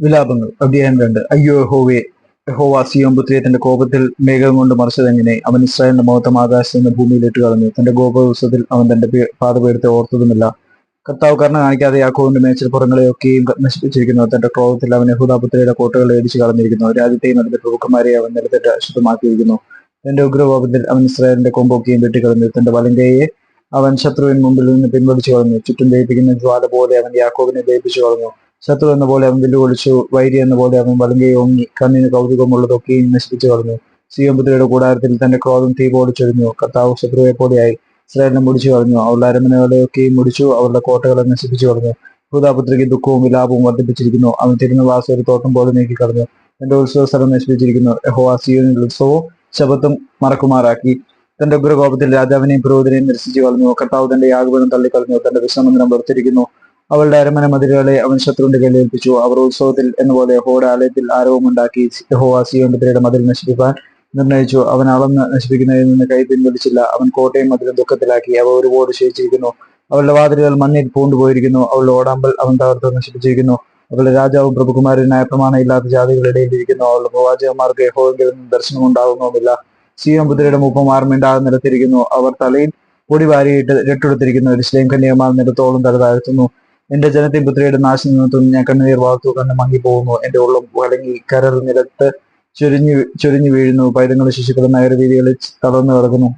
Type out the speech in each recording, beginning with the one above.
വിലാപങ്ങൾ. അധ്യായം രണ്ട്. അയ്യോ ഹോവേ യഹോവ സിയോമ്പുത്രിയെ തന്റെ കോപത്തിൽ മേഘം കൊണ്ട് മറിച്ചതെങ്ങനെ? അവൻ ഇസ്രായേലിന്റെ മഹത്വം ആകാശത്ത് നിന്ന് ഭൂമിയിലിട്ട് കളഞ്ഞു തന്റെ ഗോപദിവസത്തിൽ അവൻ തന്റെ പാതപീഠത്തെ ഓർത്തതുമില്ല. കർത്താവ് കർണ കാണിക്കാതെ യാക്കോവിന്റെ മേച്ചിൽപ്പുറങ്ങളെയൊക്കെയും നശിപ്പിച്ചിരിക്കുന്നു. തന്റെ ക്രോധത്തിൽ അവൻ യഹൂദാപുത്രിയുടെ കോട്ടകളെ ഇടിച്ചു കളഞ്ഞിരിക്കുന്നു. രാജ്യത്തെയും അതിന്റെ പ്രഭുക്കന്മാരെ അവൻ നിലത്തിട്ട് അശുദ്ധമാക്കിയിരിക്കുന്നു തന്റെ ഉഗ്രകോപത്തിൽ അവൻ ഇസ്രായേലിന്റെ കൊമ്പൊക്കെയും വെട്ടിക്കളഞ്ഞു. തന്റെ വലങ്കയെ അവൻ ശത്രുവിൻ മുമ്പിൽ നിന്ന് പിൻവലിച്ചു കളഞ്ഞു. ചുറ്റും ദയിപ്പിക്കുന്ന ജ്വാല പോലെ അവൻ യാക്കോവിനെ ദയിപ്പിച്ചു കളഞ്ഞു. ശത്രു എന്ന പോലെ അവൻ വില്ലു ഒളിച്ചു വൈരി എന്ന പോലെ അവൻ വലങ്കയെ ഓങ്ങി കണ്ണിന് കൗതുകമുള്ളതൊക്കെയും നശിപ്പിച്ചു കളഞ്ഞു സിയോമ്പുത്രിയുടെ കൂടാരത്തിൽ തന്റെ ക്രോധം തീ പൊടിച്ചൊഴിഞ്ഞു കർത്താവ് ശത്രുവെ പോലെയായി ഇസ്രായേലിനെ മുടിച്ചു കളഞ്ഞു. അവളുടെ അരമനകളെയൊക്കെയും മുടിച്ചു അവളുടെ കോട്ടകളെ നശിപ്പിച്ചു കളഞ്ഞു. ഭൂതാപുത്രിക്ക് ദുഃഖവും വിലാപവും വർദ്ധിപ്പിച്ചിരിക്കുന്നു. അവൻ തിരുനിവാസം ഒരു തോട്ടം പോലെ നീക്കി കളഞ്ഞു. തന്റെ ഉത്സവ സ്ഥലം നശിപ്പിച്ചിരിക്കുന്നു. യഹോവ സിയോനിൽ ഉത്സവവും ശബത്തും മറക്കുമാറാക്കി. തന്റെ ഉഗ്രകോപത്തിൽ രാജാവിനെയും പുരോഹിതനെയും നിരസിച്ചു കളഞ്ഞു. കർത്താവ് തന്റെ യാഗപനം തള്ളിക്കളഞ്ഞു. തന്റെ വിശ്രമദിനം വെറുത്തിരിക്കുന്നു. അവളുടെ അരമന മതിലുകളെ അവൻ ശത്രുവിന്റെ കയ്യിൽ ഏൽപ്പിച്ചു. അവർ ഉത്സവത്തിൽ എന്നപോലെ യഹോയുടെ ആലയത്തിൽ ആരവം ഉണ്ടാക്കി യഹോവ സിയോമ്പത്തിയുടെ മതിൽ നശിപ്പിക്കാൻ നിർണയിച്ചു. അവൻ അളന്ന് നശിപ്പിക്കുന്നതിൽ നിന്ന് കൈ പിൻവലിച്ചില്ല. അവൻ കോട്ടയം മതിലും ദുഃഖത്തിലാക്കി. അവ ഒരുപാട് ശേഷിച്ചിരിക്കുന്നു അവളുടെ വാതിലുകൾ മണ്ണിൽ പൂണ്ടുപോയിരിക്കുന്നു. അവളുടെ ഓടാമ്പൽ അവൻ തകർത്ത് നശിപ്പിച്ചിരിക്കുന്നു. അവളുടെ രാജാവും പ്രഭുകുമാരനായ ജാതികളിടയിൽ ഇരിക്കുന്നു അവളുടെ പ്രവാചകന്മാർക്ക് യഹോവെങ്കിൽ ദർശനം ഉണ്ടാകുന്നുമില്ല സിയോം പുത്രിയുടെ മുപ്പം മിണ്ടാതെ നിലത്തിരിക്കുന്നു. അവർ തലയിൽ പൊടി വാരിയിട്ട് രട്ടെടുത്തിരിക്കുന്നു ഇസ്ലേം കന്യകമാർ നിലത്തോളം തല താഴ്ത്തുന്നു എന്റെ ജനത്തെ പുത്രിയുടെ നാശം നിന്നും ഞാൻ കണ്ണുനീർ വാർത്തു കണ്ണ് മങ്ങിപ്പോകുന്നു എന്റെ ഉള്ളം വലങ്ങി കരൾ നിലത്ത് ചുരിഞ്ഞു ചുരിഞ്ഞു വീഴുന്നു. പൈതങ്ങളും ശിശുക്കളും നഗരവീതികളിൽ തളർന്നു കിടക്കുന്നു.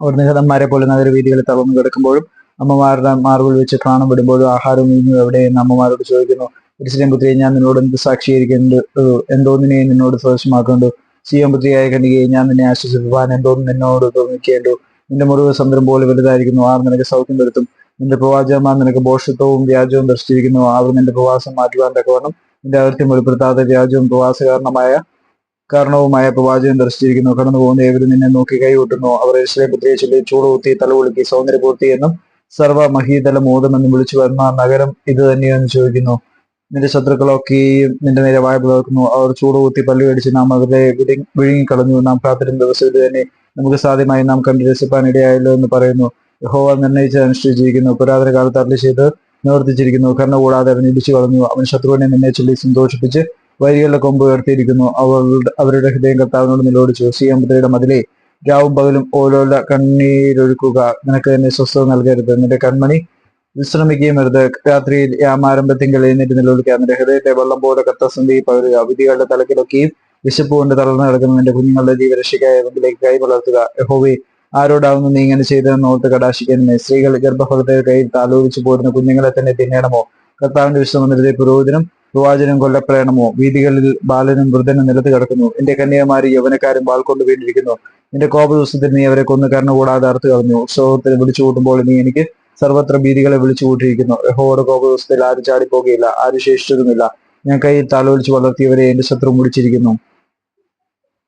അവർ നിഹതന്മാരെ പോലെ നഗരവീതികളിൽ തളർന്നു കിടക്കുമ്പോഴും അമ്മമാരുടെ മാർബിൾ വെച്ച് കാണാൻ വിടുമ്പോഴും ആഹാരം വീഞ്ഞു എവിടെയെന്ന് അമ്മമാരോട് ചോദിക്കുന്നു. ഇസ്ലേം പുത്രിയെ ഞാൻ നിന്നോട് എന്ത് സാക്ഷീകരിക്കുന്നുണ്ട് എന്തോന്നിനെയും എന്തോന്നിനെ നിന്നോട് സദൃശമാക്കുന്നുണ്ട് സിയോൻ പുത്രിയായ കണികയെ ഞാൻ നിന്നെ ആശ്വസിപ്പാൻ എന്തോന്നും നിന്നോട് തോന്നിക്കേണ്ടു? നിന്റെ മുറിവ് സമുദ്രം പോലെ വലുതായിരിക്കുന്നു. ആർ നിനക്ക് സൗഖ്യം വരുത്തും? നിന്റെ പ്രവാചകന്മാർ നിനക്ക് ബോഷത്വവും വ്യാജവും ദർശിച്ചിരിക്കുന്നു. അവർ നിന്റെ പ്രവാസം മാറ്റുവാൻ തക്കവണ്ണം നിന്റെ അകൃത്യം വെളിപ്പെടുത്താതെ വ്യാജവും പ്രവാസ കാരണമായ കാരണവുമായ പ്രവാചകൻ ദർശിച്ചിരിക്കുന്നു. കടന്നു പോകുന്ന ഏവരും നിന്നെ നോക്കി കൈവിട്ടുന്നു അവർ യേശുവിനെ പുത്രിയെ ചൊല്ലി ചൂടുകുത്തി തലകുളുക്കി സൗന്ദര്യപൂർത്തി എന്നും സർവ മഹീതല മോദമെന്നും വിളിച്ചു വരുന്ന നഗരം ഇത് തന്നെയെന്ന് ചോദിക്കുന്നു. നിന്റെ ശത്രുക്കളൊക്കെയും നിന്റെ നേരെ വായ പിളർക്കുന്നു അവർ ചൂടുകുത്തി പല്ലു കടിച്ച് നാം അവരെ വിഴുങ്ങി- വിഴുങ്ങിക്കളഞ്ഞു. നാം കാത്തിരുന്ന ദിവസം ഇത് തന്നെ നമുക്ക് സാധ്യമായി. നാം കണ്ടു രസിപ്പാൻ ഇടയായല്ലോ എന്ന് പറയുന്നു. യഹോവ നിർണയിച്ചതനുസരിച്ച് ജീവിക്കുന്നു. പുരാതന കാലത്ത് അരളി ചെയ്ത് നിവർത്തിച്ചിരിക്കുന്നു. കർണ കൂടാതെ അവൻ ഇടിച്ചു കളഞ്ഞു. അവൻ ശത്രുവിനെ നിന്നെ ചൊല്ലി സന്തോഷിപ്പിച്ച് വരികളുടെ കൊമ്പ് ഉയർത്തിയിരിക്കുന്നു. അവളുടെ അവരുടെ ഹൃദയം കർത്താവിനോട് നിലോടിച്ചു സിയമ്പുത്രയുടെ മതിലെ രാവും പകലും ഓരോല കണ്ണീരൊഴുക്കുക. നിനക്ക് തന്നെ സ്വസ്ഥത നൽകരുത്. നിന്റെ കൺമണി വിശ്രമിക്കുകയും അരുത് രാത്രിയിൽ യാമാരംഭത്തിങ്കിൽ എഴുന്നേറ്റ് നിലവിളിക്കുക. നിന്റെ ഹൃദയത്തെ വെള്ളം പോലെ കത്തസന്ധി പകരുക. വിധികളുടെ തലക്കിലൊക്കെയും വിശപ്പ് കൊണ്ട് തളർന്നു കിടക്കുന്ന നിന്റെ കുഞ്ഞുങ്ങളുടെ ജീവരക്ഷയ്ക്കായി കൈ വളർത്തുക യഹോവേ ആരോടാവുന്നു നീ ഇങ്ങനെ ചെയ്തതെന്ന് ഓർത്ത് കടാശിക്കണമേ സ്ത്രീകൾ ഗർഭഫലത്തെ കയ്യിൽ താലോലിച്ചു പോരുന്ന കുഞ്ഞുങ്ങളെ തന്നെ തിന്നേണമോ? കർത്താവിന്റെ വിശ്വമന്ദിരത്തെ പുരോഹിതനും പ്രവാചനം കൊല്ലപ്പെടണമോ? വീതികളിൽ ബാലനും വൃദ്ധനും നിലത്ത് കിടക്കുന്നു. എന്റെ കന്യകമാരി യൗവനക്കാരും വാൾ കൊണ്ട് വീണ്ടിരിക്കുന്നു എന്റെ കോപ ദിവസത്തിൽ നീ അവരെ കൊന്നു കർണ കൂടാതെ അറുത്തു കളഞ്ഞു. ഉത്സവത്തിന് വിളിച്ചു കൂട്ടുമ്പോൾ നീ എനിക്ക് സർവത്ര ഭീതികളെ വിളിച്ചു കൂട്ടിയിരിക്കുന്നു യഹോയുടെ കോപ ദിവസത്തിൽ ആരും ചാടിപ്പോകുകയില്ല ആരും ശേഷിച്ചതുമില്ല. ഞാൻ കൈ താലോലിച്ച് വളർത്തിയവരെ എന്റെ ശത്രു മുടിച്ചിരിക്കുന്നു.